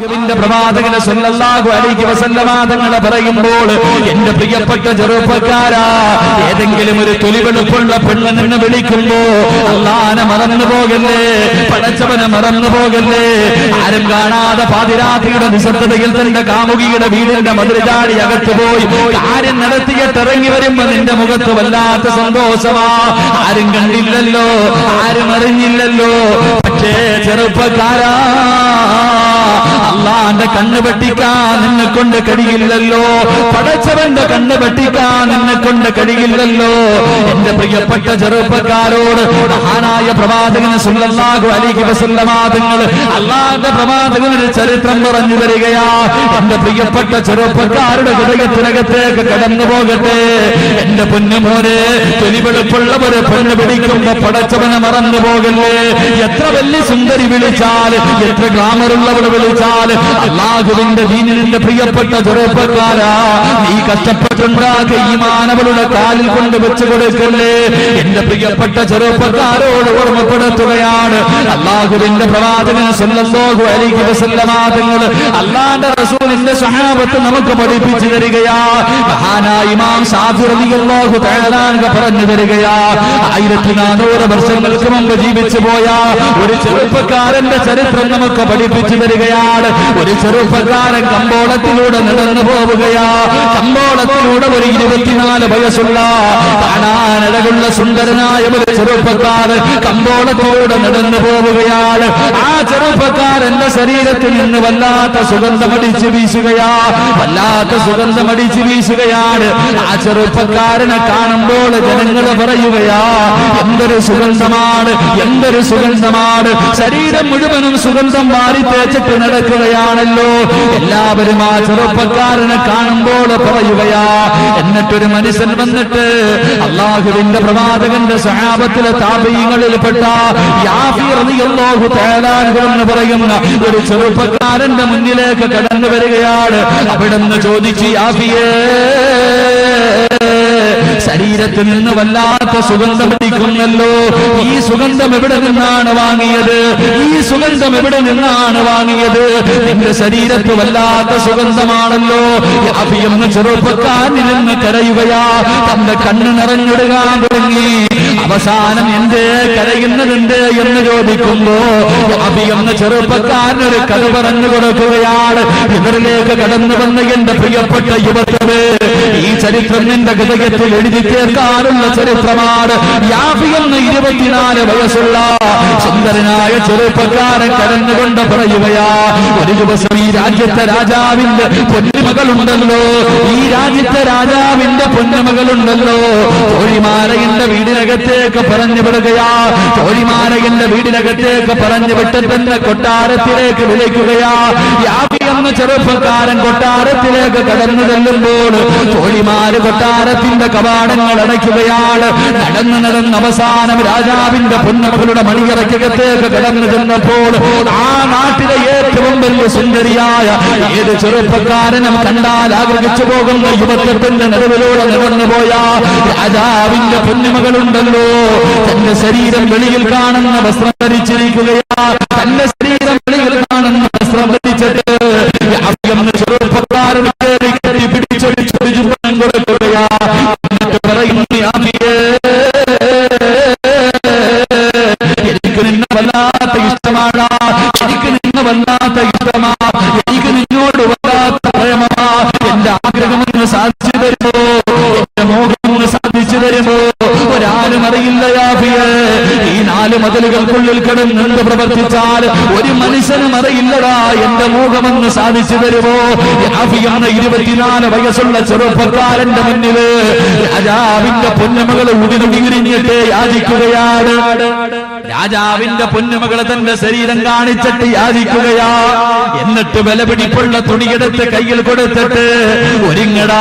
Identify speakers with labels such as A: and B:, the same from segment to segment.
A: അള്ളാഹുവിന്റെ പ്രവാചകന് സല്ലല്ലാഹു അലൈഹി വസല്ലമ തങ്ങളെ പറയുമ്പോൾ എന്റെ പ്രിയപ്പെട്ട ചെറുപ്പക്കാരാ ഏതെങ്കിലും ഒരു തൊലിവെളുപ്പുള്ള പെണ്ണ് നിന്ന് വിളിക്കുമ്പോ അള്ളാനെ മറന്നു പോകല്ലേ പടച്ചവനെ മറന്നു പോകല്ലേ? ആരും കാണാതെ പാതിരാത്രിയുടെ നിശബ്ദതയിൽ തന്റെ കാമുകിയുടെ വീടിന്റെ മതിൽചാടി അകത്ത് പോയി കാര്യം നടത്തിയിട്ട് ഇറങ്ങി വരുമ്പോ നിന്റെ മുഖത്ത് വല്ലാത്ത സന്തോഷമാ. ആരും കണ്ടില്ലല്ലോ ആരും അറിഞ്ഞില്ലല്ലോ. പക്ഷേ ചെറുപ്പക്കാരാ അള്ളാന്റെ കണ്ണ് വെട്ടിക്കാൻ നിന്നെ കൊണ്ട് കഴിയില്ലല്ലോ പടച്ചവന്റെ കണ്ണ് വെട്ടിക്കാൻ നിന്നെ കൊണ്ട് കഴിയില്ലല്ലോ എന്റെ പ്രിയപ്പെട്ട ചെറുപ്പക്കാരോട് മഹാനായ പ്രവാചകന് സുല്ലല്ലാഹു അലിഖി വസുല്ലമാതങ്ങൾ അള്ളാന്റെ പ്രവാചകനൊരു ചരിത്രം പറഞ്ഞു വരികയാ എന്റെ പ്രിയപ്പെട്ട ചെറുപ്പക്കാരുടെ ഹൃദയത്തിനകത്തേക്ക് കടന്നു പോകട്ടെ. എന്റെ പൊന്നുമോനെ തൊലിവെളുപ്പുള്ളവരെ പെണ്ണ് പിടിക്കുമ്പോ പടച്ചവനെ മറന്നു പോകല്ലേ. എത്ര വലിയ സുന്ദരി വിളിച്ചാൽ എത്ര ഗ്ലാമറുള്ളവൾ വിളിച്ചാൽ അള്ളാഹുവിന്റെ ദീനിന്റെ പ്രിയപ്പെട്ട ചെറുപ്പക്കാരാ നീ കഷ്ടപ്പെട്ടുണ്ടാക്കിയ ഈ മാനവളുടെ കാലിൽ കൊണ്ട് വെച്ചു കൊടുക്കല്ലേ? എന്റെ പ്രിയപ്പെട്ട ചെറുപ്പക്കാരോട് ഓർമ്മപ്പെടുത്തുകയാണ്. അള്ളാഹുവിന്റെ പ്രവാചകൻ തങ്ങൾ അള്ളാന്റെ റസൂലിന്റെ സഹാബത്ത് നമുക്ക് പഠിപ്പിച്ചു തരികയാ. മഹാനായി മാം തആല അൻഹു പറഞ്ഞു തരികയാ. ആയിരത്തി നാനൂറ് വർഷങ്ങൾക്ക് മുമ്പ് ജീവിച്ചു പോയ ഒരു ചെറുപ്പക്കാരന്റെ ചരിത്രം നമുക്ക് പഠിപ്പിച്ചു തരികയാണ്. ഒരു ചെറുപ്പക്കാരൻ കമ്പോളത്തിലൂടെ നടന്നു പോവുകയാ. കമ്പോളത്തിലൂടെ ഒരു ഇരുപത്തിനാല് വയസ്സുള്ള കാണാനഴകുള്ള സുന്ദരനായ ഒരു ചെറുപ്പക്കാരൻ കമ്പോളത്തിലൂടെ നടന്നു പോവുകയാണ്. ആ ചെറുപ്പക്കാരന്റെ ശരീരത്തിൽ നിന്ന് വല്ലാത്ത സുഗന്ധമടിച്ച് വീശുകയാ. വല്ലാത്ത സുഗന്ധമടിച്ച് വീശുകയാണ്. ആ ചെറുപ്പക്കാരനെ കാണുമ്പോൾ ജനങ്ങൾ പറയുകയാ എന്തൊരു സുഗന്ധമാണ് എന്തൊരു സുഗന്ധമാണ്. ശരീരം മുഴുവനും സുഗന്ധം വാരി തേച്ചിട്ട് നടക്കുകയാണല്ലോ. എല്ലാവരും ആ ചെറുപ്പക്കാരനെ കാണുമ്പോൾ പറയുകയാ എന്നിട്ടൊരു മനുഷ്യൻ വന്നിട്ട് അള്ളാഹുവിന്റെ പ്രവാചകന്റെ സഹാബത്തിലെ താപീയങ്ങളിൽപ്പെട്ട എന്ന് പറയുന്ന ഒരു ചെറുപ്പക്കാരന്റെ മുന്നിലേക്ക് കടന്നു വരികയാണ്. അവിടെ നിന്ന് ചോദിച്ചു യാഫിയേ ശരീരത്തിൽ നിന്ന് വല്ലാത്ത സുഗന്ധം അടിക്കുന്നല്ലോ ഈ സുഗന്ധം എവിടെ നിന്നാണ് വാങ്ങിയത്? ഈ സുഗന്ധം എവിടെ നിന്നാണ് വാങ്ങിയത്? നിന്റെ ശരീരത്ത് വല്ലാത്ത സുഗന്ധമാണല്ലോ. യാഫി എന്ന ചെറുപ്പക്കാരനിൽ നിന്ന് കരയുകയാ. തന്റെ കണ്ണ് നിറഞ്ഞിടുകാൻ തുടങ്ങി. അവസാനം എന്തേ കരയുന്നതുണ്ട് എന്ന് ചോദിക്കുമ്പോ അഭി എന്ന ചെറുപ്പക്കാരനൊരു കഥ പറഞ്ഞു കൊടുക്കുകയാണ്. ഇവരിലേക്ക് കടന്നു വന്ന എന്റെ പ്രിയപ്പെട്ട യുവത്വേ ഈ ചരിത്രം നിന്റെ ഹൃദയത്തിൽ എഴുതി തീർക്കാറുള്ള ചരിത്രമാണ്. യാഫി എന്ന ഇരുപത്തിനാല് വയസ്സുള്ള സുന്ദരനായ ചെറുപ്പക്കാരൻ കരഞ്ഞുകൊണ്ട് പറയുകയാ ഒരു ദിവസം രാജ്യത്തെ രാജാവിന്റെ പൊന്നുമകളുണ്ടല്ലോ. ഈ രാജ്യത്തെ രാജാവിന്റെ പൊന്നുമകളുണ്ടല്ലോ. തോഴിമാരയുടെ വീടിനകത്തേക്ക് പറഞ്ഞു വിടുകയാ. തോഴിമാരയുടെ വീടിനകത്തേക്ക് പറഞ്ഞു വിട്ടിട്ടെന്ന് കൊട്ടാരത്തിലേക്ക് വിളിക്കുകയാ. യാഫി എന്ന ചെറുപ്പക്കാരൻ കൊട്ടാരത്തിലേക്ക് കടന്നു ചെല്ലുമ്പോൾ തോഴിമാര് കൊട്ടാരത്തിന്റെ കവാടങ്ങൾ അടയ്ക്കുകയാണ്. നടന്ന് നടന്ന് അവസാനം രാജാവിന്റെ പൊന്നമകളുടെ മണിയറയ്ക്കകത്തേക്ക് കടന്നു ചെന്നപ്പോൾ ആ നാട്ടിലെ വലിയ സുന്ദരിയായ ഏത് ചെറുപ്പക്കാരനും കണ്ടാൽ ആഗ്രഹിച്ചു പോകുന്ന? യുവത്വത്തിന്റെ നടുവിലൂടെ നടന്നുപോയ രാജാവിന്റെ പൊന്നുമകളുണ്ടല്ലോ. തന്റെ ശരീരം വെളിയിൽ കാണുന്ന വസ്ത്രം ധരിച്ചിരിക്കുകയാ. തന്റെ ശരീരം വെളിയിൽ കാണുന്ന വസ്ത്രം ധരിച്ചിട്ട് ചെറുപ്പക്കാരൻ ചുംബനം കൊടുക്കുകയാ. ആഗ്രഹമൊന്ന് സാധിച്ചു തരുമോ? മോഹമൊന്ന് സാധിച്ചു തരുമോ? ഒരാളും അറിയില്ല ഈ നാല് മതിലുകൾക്കുള്ളിൽ കിടന്നുണ്ട് പ്രവർത്തിച്ചാൽ ഒരു മനുഷ്യനും അറിയില്ലടാ എന്റെ മോഹമെന്ന് സാധിച്ചു തരുമോ? യാഫിയാണ് ഇരുപത്തിനാല് വയസ്സുള്ള ചെറുപ്പക്കാരന്റെ മുന്നിൽ രാജാവിന്റെ പൊന്നമകളെ വിരിഞ്ഞിട്ട് യാചിക്കുകയാണ്. രാജാവിന്റെ പൊന്നുമകളെ തന്റെ ശരീരം കാണിച്ചിട്ട് യാചിക്കുകയാ. എന്നിട്ട് വിലപിടിപ്പുള്ള തുണിയെടുത്ത് കയ്യിൽ കൊടുത്തിട്ട് ഒരുങ്ങടാ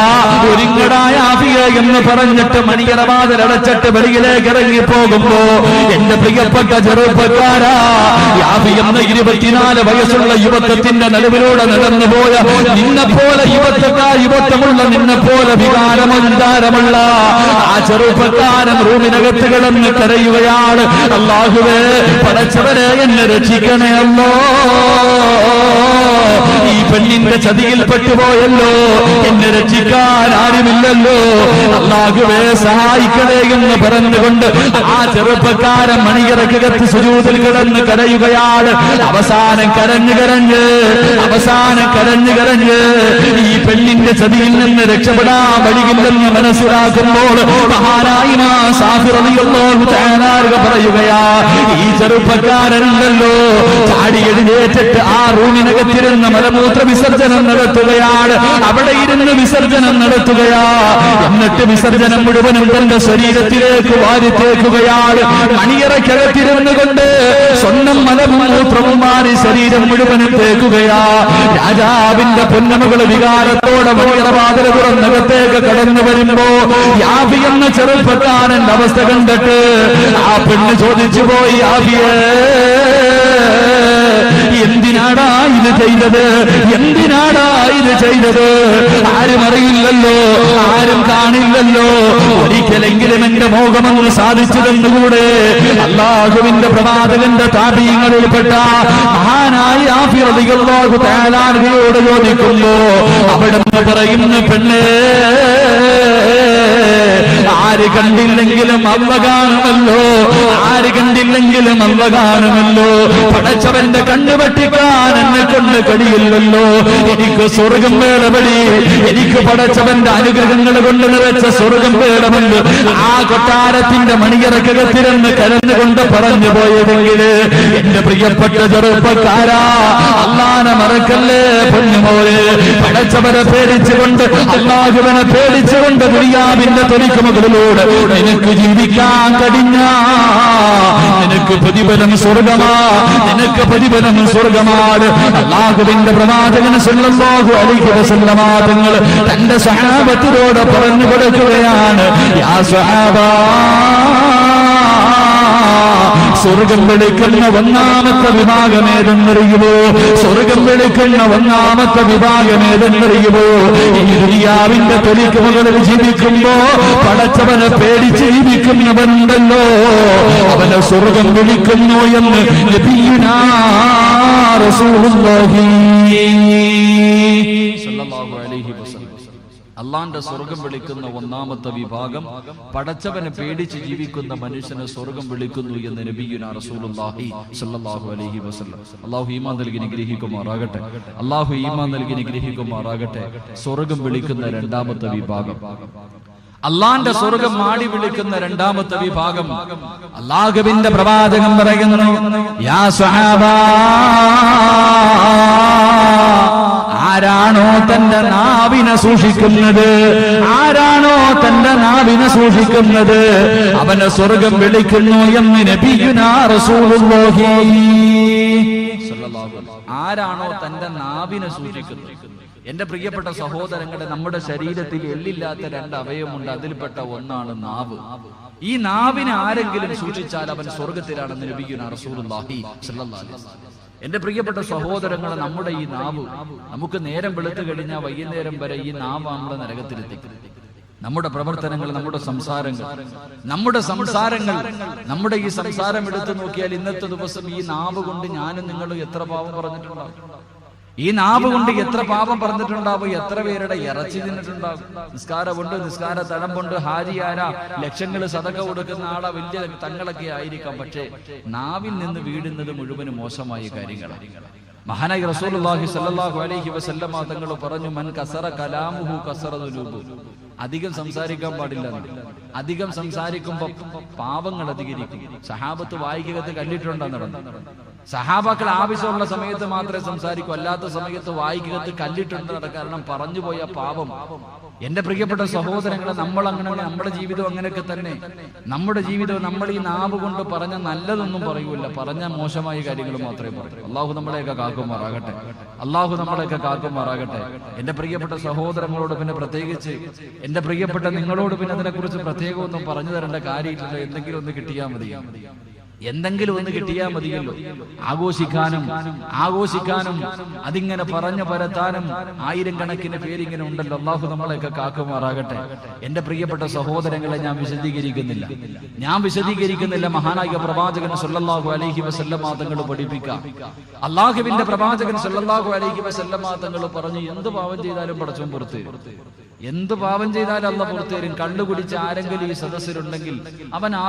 A: ഒരുങ്ങടാ യാഫിയ എന്ന് പറഞ്ഞിട്ട് മണിയറവാതിൽ അടച്ചിട്ട് വെളിയിലേക്ക് ഇറങ്ങി പോകുമ്പോ എന്റെ പ്രിയപ്പെട്ട ചെറുപ്പക്കാരാ യാഫി എന്ന ഇരുപത്തിനാല് വയസ്സുള്ള യുവത്വത്തിന്റെ നടുവിലൂടെ നടന്നു പോയ നിന്നെ പോലെ യുവത്വക്കാർ യുവത്വമുള്ള നിന്നെ പോലെ വികാരമന്താരമുള്ള ആ ചെറുപ്പക്കാരൻ റൂമിനകത്ത് കിടന്ന് കരയുകയാണ്. അള്ളാഹുവേ പടച്ചവരെ എന്നെ രക്ഷിക്കണേ ഈ പെണ്ണിന്റെ ചതിയിൽ പെട്ടുപോയല്ലോ. എന്നെ രക്ഷിക്കാൻ ആരുമില്ലല്ലോ. അള്ളാഹുവേ സഹായിക്കണേ എന്ന് പറഞ്ഞുകൊണ്ട് ആ ചെറുപ്പക്കാരൻ മണിയറക്കകത്ത് സുജൂതിൽ കിടന്ന് കരയുകയാണ്. അവസാനം കരഞ്ഞു കരഞ്ഞ് അവസാനം കരഞ്ഞു കരഞ്ഞ് ഈ പെണ്ണിന്റെ ചതിയിൽ നിന്ന് രക്ഷപ്പെടാൻ വഴിയില്ലെന്ന് മനസ്സിലാക്കുമ്പോൾ പറയുകയാ ഈ ചെറുപ്പക്കാരനല്ലോ. ചാടി എഴുന്നേറ്റിട്ട് ആ റൂമിനകത്തിരുന്ന് മലമൂത്ര വിസർജനം നടത്തുകയാണ്. അവിടെ ഇരുന്ന് വിസർജനം നടത്തുകയാ. എന്നിട്ട് വിസർജനം മുഴുവനും തന്റെ ശരീരത്തിലേക്ക് വാരിത്തേക്കുകയാണ് മണിയറക്കകത്തിരുന്നു കൊണ്ട് സ്വന്തം മലമൂത്രവും മാറി ശരീരം മുഴുവനും തേക്കുകയാ. രാജാവിന്റെ പൊന്നമകൾ വികാരത്തോടെ മണിയറവാതിര തുറന്നകത്തേക്ക് കടന്നു വരുമ്പോ യാവി എന്ന ചെറുപ്പക്കാരന്റെ അവസ്ഥ കണ്ടിട്ട് ആ പെണ്ണ് ചോദിച്ചു എന്തിനാടാ ഇത് ചെയ്തത്? എന്തിനാടാ ഇത് ചെയ്തത്? ആരും അറിയില്ലല്ലോ ആരും കാണില്ലല്ലോ. ഒരിക്കലെങ്കിലും എന്റെ മോഹമൊന്ന് സാധിച്ചു തന്നുകൂടെ? അള്ളാഹുവിന്റെ പ്രവാചകന്റെ താപീയങ്ങളിൽപ്പെട്ട മഹാനായ ആഫിറികളോട് തേലാനോട് ചോദിക്കുമ്പോ അവിടെ പറയുന്ന പെണ്ണേ ആര് കണ്ടില്ലെങ്കിലും അമ്മ കാണുമല്ലോ. ആര് കണ്ടില്ലെങ്കിലും അമ്മ കാണുമല്ലോ. പടച്ചവന്റെ കണ്ണു വെട്ടിക്കാൻ എന്നെ കൊണ്ട് കഴിയില്ലല്ലോ. എനിക്ക് സ്വർഗം വേളപടി എനിക്ക് പടച്ചവന്റെ അനുഗ്രഹങ്ങൾ കൊണ്ട് നിറച്ച സ്വർഗം വേളമുണ്ട് ആ കൊട്ടാരത്തിന്റെ മണിയറക്കകത്തിരുന്ന് കരഞ്ഞുകൊണ്ട് പറഞ്ഞു പോയതെങ്കിൽ എന്റെ പ്രിയപ്പെട്ട ചെറുപ്പക്കാരാ അള്ളാനെ മറക്കല്ലേ പൊന്നുമോലെ പടച്ചവനെ പേടിച്ചുകൊണ്ട് അള്ളാഹുവനെ പേടിച്ചുകൊണ്ട് ദുരിയാവിന്റെ തൊലിക്ക് മുകളിലൂടെ നിനക്ക് ജീവിക്കാൻ കഴിഞ്ഞ. നിനക്ക് പ്രതിഫലം സ്വർഗമാ. നിനക്ക് പ്രതിഫലം സ്വർഗമാണ്. അള്ളാഹുവിന്റെ പ്രവാചകന് സല്ലല്ലാഹു അലൈഹി വസല്ലമ തങ്ങൾ തന്റെ സഹാബത്തിനോട് പറഞ്ഞു കൊടുക്കുകയാണ്. യാ സഹാബാ സ്വർഗം വിളിക്കുന്ന ഒന്നാമത്തെ വിഭാഗം ഏതെന്നറിയുമോ? സ്വർഗം വിളിക്കുന്ന ഒന്നാമത്തെ വിഭാഗം ഏതെന്നറിയുമോ? ഈ ദുനിയാവിന്റെ തൊലിക്ക് മുകളിൽ ജീവിക്കുമ്പോ പടച്ചവനെ പേടി ജീവിക്കുന്നവനുണ്ടല്ലോ. അവനെ സ്വർഗം വിളിക്കുന്നു എന്ന് റസൂലുള്ളാഹി
B: സ്വല്ലല്ലാഹു അലൈഹി വസല്ലം. അള്ളാന്റെ സ്വർഗം വിളിക്കുന്ന ഒന്നാമത്തെ വിഭാഗം പടച്ചവനെ പേടിച്ച് ജീവിക്കുന്ന മനുഷ്യനെ സ്വർഗം വിളിക്കുന്നു എന്ന് നബിയുന അലൈഹി വസല്ലം. അള്ളാഹു ഈമാൻ നൽകി നിഗ്രഹിക്കുമാറാകട്ടെ അള്ളാഹു ഈമാൻ നൽകി നിഗ്രഹിക്കുമാറാകട്ടെ സ്വർഗം വിളിക്കുന്ന രണ്ടാമത്തെ വിഭാഗം. അള്ളാന്റെ സ്വർഗം മാടി വിളിക്കുന്ന രണ്ടാമത്തെ വിഭാഗം
A: അള്ളാഹുവിന്റെ പ്രവാചകം പറയുന്നു യാ സ്വഹാബാ ആരാണോ തന്റെ നാവിനെ സൂക്ഷിക്കുന്നത്? ആരാണോ തന്റെ നാവിനെ സൂക്ഷിക്കുന്നത്? അവനെ സ്വർഗം വിളിക്കുന്നു എന്ന് നബിയുനാ റസൂലുള്ളാഹി.
B: സല്ലല്ലാഹു ആരാണോ തന്റെ നാവിനെ സൂക്ഷിക്കുന്നത്? എന്റെ പ്രിയപ്പെട്ട സഹോദരങ്ങളുടെ നമ്മുടെ ശരീരത്തിൽ എല്ലില്ലാത്ത രണ്ട് അവയവമുണ്ട്. അതിൽപ്പെട്ട ഒന്നാണ് നാവ്. ഈ നാവിനെ ആരെങ്കിലും സൂക്ഷിച്ചാൽ അവൻ സ്വർഗത്തിലാണെന്ന് ലഭിക്കുന്ന എന്റെ പ്രിയപ്പെട്ട സഹോദരങ്ങളെ നമ്മുടെ ഈ നാവ് നമുക്ക് നേരം വെളുത്തു കഴിഞ്ഞാൽ വൈകുന്നേരം വരെ ഈ നാവ് നമ്മുടെ നരകത്തിലെത്തിക്കും. നമ്മുടെ പ്രവർത്തനങ്ങൾ നമ്മുടെ സംസാരങ്ങൾ നമ്മുടെ സംസാരങ്ങൾ നമ്മുടെ ഈ സംസാരം എടുത്തു നോക്കിയാൽ ഇന്നത്തെ ദിവസം ഈ നാവ് കൊണ്ട് ഞാനും നിങ്ങളും എത്ര പാവം പറഞ്ഞിട്ടുണ്ടാവും. ഈ നാവ് കൊണ്ട് എത്ര പാപം പറഞ്ഞിട്ടുണ്ടാവും? എത്ര പേരുടെ ഇറച്ചി തിന്നിട്ടുണ്ടാവും? നിസ്കാരമുണ്ട് നിസ്കാര തഴമ്പുണ്ട് ഹാരിയാര ലക്ഷങ്ങൾ സതക കൊടുക്കുന്ന ആളെ വലിയ തങ്ങളൊക്കെ ആയിരിക്കാം. പക്ഷേ നാവിൽ നിന്ന് വീടുന്നത് മുഴുവനും മോശമായ കാര്യങ്ങളാണ് മഹാനായി റസൂലുള്ളാഹി സ്വല്ലല്ലാഹു അലൈഹി വസല്ലമ തങ്ങൾ പറഞ്ഞു മൻ കസറ കലാമുഹു കസറ ദുനൂബു. അധികം സംസാരിക്കാൻ പാടില്ല അധികം സംസാരിക്കുമ്പോൾ പാപങ്ങൾ അധികരിക്കും. സഹാബത്ത് വായിക്കകത്ത് കണ്ടിട്ടുണ്ടെന്ന് നടന്നു സഹാബാക്കൾ ആവശ്യമുള്ള സമയത്ത് മാത്രമേ സംസാരിക്കൂ. അല്ലാത്ത സമയത്ത് വായിക്കകത്ത് കല്ലിട്ടുണ്ട് കാരണം പറഞ്ഞുപോയ പാപം. എന്റെ പ്രിയപ്പെട്ട സഹോദരങ്ങളെ നമ്മൾ അങ്ങനെ നമ്മുടെ ജീവിതം അങ്ങനെയൊക്കെ തന്നെ. നമ്മുടെ ജീവിതം നമ്മൾ ഈ നാവ് കൊണ്ട് പറഞ്ഞ നല്ലതൊന്നും പറയൂല. പറഞ്ഞ മോശമായ കാര്യങ്ങൾ മാത്രമേ പറയൂ. അള്ളാഹു നമ്മളെയൊക്കെ കാക്കുമാറാകട്ടെ. അള്ളാഹു നമ്മളെയൊക്കെ കാക്കുമാറാകട്ടെ. എന്റെ പ്രിയപ്പെട്ട സഹോദരങ്ങളോട് പിന്നെ പ്രത്യേകിച്ച് എന്റെ പ്രിയപ്പെട്ട നിങ്ങളോട് പിന്നെ അതിനെക്കുറിച്ച് പ്രത്യേകമൊന്നും പറഞ്ഞു തരേണ്ട കാര്യമില്ല. എന്തെങ്കിലും ഒന്ന് കിട്ടിയാൽ മതി. എന്തെങ്കിലും ഒന്ന് കിട്ടിയാൽ മതിയല്ലോ. ആഘോഷിക്കാനും ആഘോഷിക്കാനും അതിങ്ങനെ പറഞ്ഞു പരത്താനും ആയിരം കണക്കിന് പേരിങ്ങനെ ഉണ്ടല്ലോ. അള്ളാഹു നമ്മളെയൊക്കെ കാക്കുമാറാകട്ടെ. എന്റെ പ്രിയപ്പെട്ട സഹോദരങ്ങളെ ഞാൻ വിശദീകരിക്കുന്നില്ല. ഞാൻ വിശദീകരിക്കുന്നില്ല. മഹാനായ പ്രവാചകൻ സല്ലല്ലാഹു അലഹി വസല്ലമാതങ്ങൾ പഠിപ്പിക്കാം. അള്ളാഹുവിന്റെ പ്രവാചകൻ സല്ലല്ലാഹു അലഹി വസല്ലമാതങ്ങൾ പറഞ്ഞു എന്ത് പാവം ചെയ്താലും പടച്ചും പുറത്ത്? എന്ത് പാവം ചെയ്താലും അല്ല പുറത്തു തരും കണ്ണു കുടിച്ച് ആരെങ്കിലും ഈ സദസ്സിലുണ്ടെങ്കിൽ അവൻ ആ